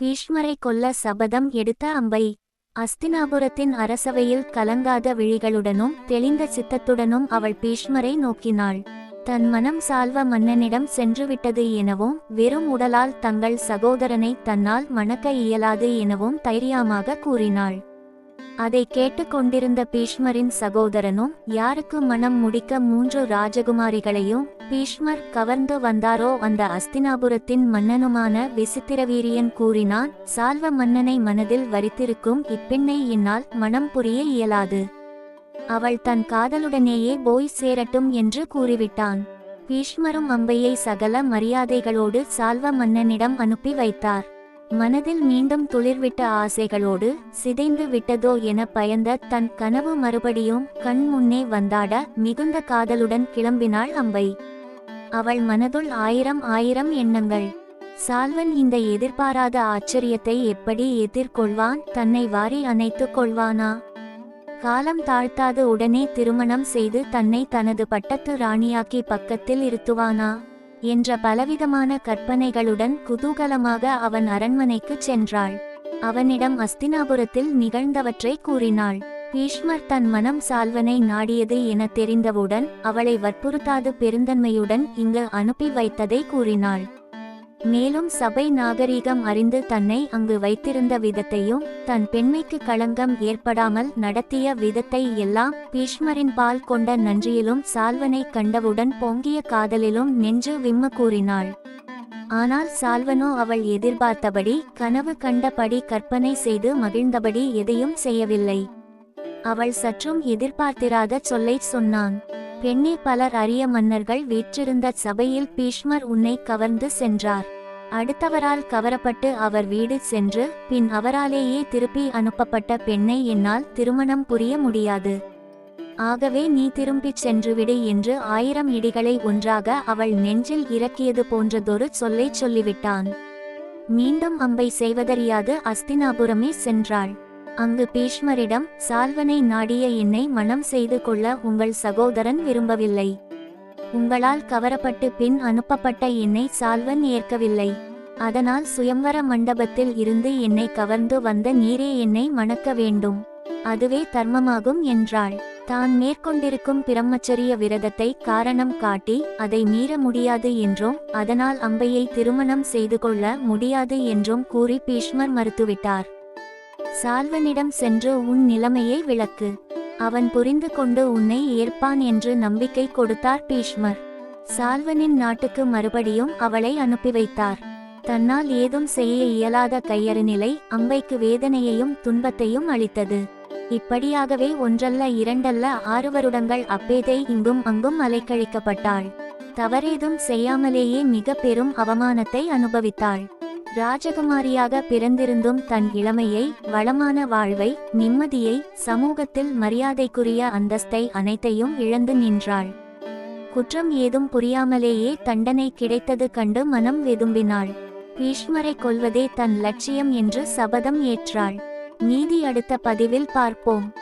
பீஷ்மரை கொல்ல சபதம் எடுத்த அம்பை. அஸ்தினாபுரத்தின் அரசவையில் கலங்காத விழிகளுடனும் தெளிந்த சித்தத்துடனும் அவள் பீஷ்மரை நோக்கினாள். தன் மனம் சால்வ மன்னனிடம் சென்றுவிட்டது எனவும் வெறும் உடலால் தங்கள் சகோதரனை தன்னால் மணக்க இயலாது எனவும் தைரியமாக கூறினாள். அதை கேட்டுக்கொண்டிருந்த பீஷ்மரின் சகோதரனும் யாருக்கு மனம் முடிக்க மூன்று ராஜகுமாரிகளையும் பீஷ்மர் கவர்ந்து வந்தாரோ அந்த அஸ்தினாபுரத்தின் மன்னனுமான விசித்திரவீரியன் கூறினான் சால்வ மன்னனை மனதில் வரித்திருக்கும் இப்பெண்ணை என்னால் மனம் புரிய இயலாது. அவள் தன் காதலுடனேயே போய் சேரட்டும் என்று கூறிவிட்டான். பீஷ்மரும் அம்பையை சகல மரியாதைகளோடு சால்வ மன்னனிடம் அனுப்பி வைத்தார். மனதில் மீண்டும் துளிர்விட்ட ஆசைகளோடு சிதைந்து விட்டதோ என பயந்த தன் கனவு மறுபடியும் கண் முன்னே வந்தாட மிகுந்த காதலுடன் கிளம்பினாள் அம்பை. அவள் மனதுள் ஆயிரம் ஆயிரம் எண்ணங்கள். சால்வன் இந்த எதிர்பாராத ஆச்சரியத்தை எப்படி எதிர்கொள்வான்? தன்னை வாரி அணைத்துக் கொள்வானா? காலம் தாழ்த்தாது உடனே திருமணம் செய்து தன்னை தனது பட்டத்து ராணியாக்கி பக்கத்தில் இருத்துவானா? என்ற பலவிதமான கற்பனைகளுடன் குதூகலமாக அவன் அரண்மனைக்குச் சென்றாள். அவனிடம் அஸ்தினாபுரத்தில் நிகழ்ந்தவற்றை கூறினாள். பீஷ்மர் தன் மனம் சால்வனை நாடியது என தெரிந்தவுடன் அவளை வற்புறுத்தாது பெருந்தன்மையுடன் இங்கு அனுப்பி வைத்ததை கூறினாள். மேலும் சபை நாகரீகம் அறிந்து தன்னை அங்கு வைத்திருந்த விதத்தையும் தன் பெண்மைக்கு களங்கம் ஏற்படாமல் நடத்திய விதத்தை எல்லாம் பீஷ்மரின் பால் கொண்ட நன்றியிலும் சால்வனை கண்டவுடன் பொங்கிய காதலிலும் நெஞ்சு விம்ம கூறினாள். ஆனால் சால்வனோ அவள் எதிர்பார்த்தபடி கனவு கண்டபடி கற்பனை செய்து மகிழ்ந்தபடி எதையும் செய்யவில்லை. அவள் சற்றும் எதிர்பார்த்திராத சொல்லைச் சொன்னான். பெண்ணே பலர் அரிய மன்னர்கள் வீற்றிருந்த சபையில் பீஷ்மர் உன்னை கவர்ந்து சென்றார். அடுத்தவரால் கவரப்பட்டு அவர் வீடு சென்று பின் அவராலேயே திருப்பி அனுப்பப்பட்ட பெண்ணை என்னால் திருமணம் புரிய முடியாது. ஆகவே நீ திரும்பிச் சென்றுவிடு என்று ஆயிரம் இடிகளை ஒன்றாக அவள் நெஞ்சில் இறக்கியது போன்றதொரு சொல்லைச் சொல்லிவிட்டான். மீண்டும் அம்பை செய்வதறியாது அஸ்தினாபுரமே சென்றாள். அங்கு பீஷ்மரிடம் சால்வனை நாடிய என்னை மனம் செய்து கொள்ள உங்கள் சகோதரன் விரும்பவில்லை. உங்களால் கவரப்பட்டு பின் அனுப்பப்பட்ட என்னை சால்வன் ஏற்கவில்லை. அதனால் சுயம்வர மண்டபத்தில் இருந்து என்னை கவர்ந்து வந்த நீரே என்னை மணக்க வேண்டும். அதுவே தர்மமாகும் என்றாள். தான் மேற்கொண்டிருக்கும் பிரம்மச்சரிய விரதத்தை காரணம் காட்டி அதை மீற முடியாது என்றும் அதனால் அம்பையை திருமணம் செய்து கொள்ள முடியாது என்றும் கூறி பீஷ்மர் மறுத்துவிட்டார். சால்வனிடம் சென்று உன் நிலைமையை விளக்கு. அவன் புரிந்து கொண்டு உன்னை ஏற்பான் என்று நம்பிக்கை கொடுத்தார் பீஷ்மர். சால்வனின் நாட்டுக்கு மறுபடியும் அவளை அனுப்பி வைத்தார். தன்னால் ஏதும் செய்ய இயலாத கையறுநிலை அம்பைக்கு வேதனையையும் துன்பத்தையும் அளித்தது. இப்படியாகவே ஒன்றல்ல இரண்டல்ல ஆறு வருடங்கள் அப்பேதை இங்கும் அங்கும் அலைக்கழிக்கப்பட்டாள். தவறேதும் செய்யாமலேயே மிக பெரும் அவமானத்தை அனுபவித்தாள். ராஜகுமாரியாக பிறந்திருந்தும் தன் இளமையை வளமான வாழ்வை நிம்மதியை சமூகத்தில் மரியாதைக்குரிய அந்தஸ்தை அனைத்தையும் இழந்து நின்றாள். குற்றம் ஏதும் புரியாமலேயே தண்டனை கிடைத்தது கண்டு மனம் வெதும்பினாள். பீஷ்மரை கொல்வதே தன் லட்சியம் என்று சபதம் ஏற்றாள். நீதி அடுத்த பதிவில் பார்ப்போம்.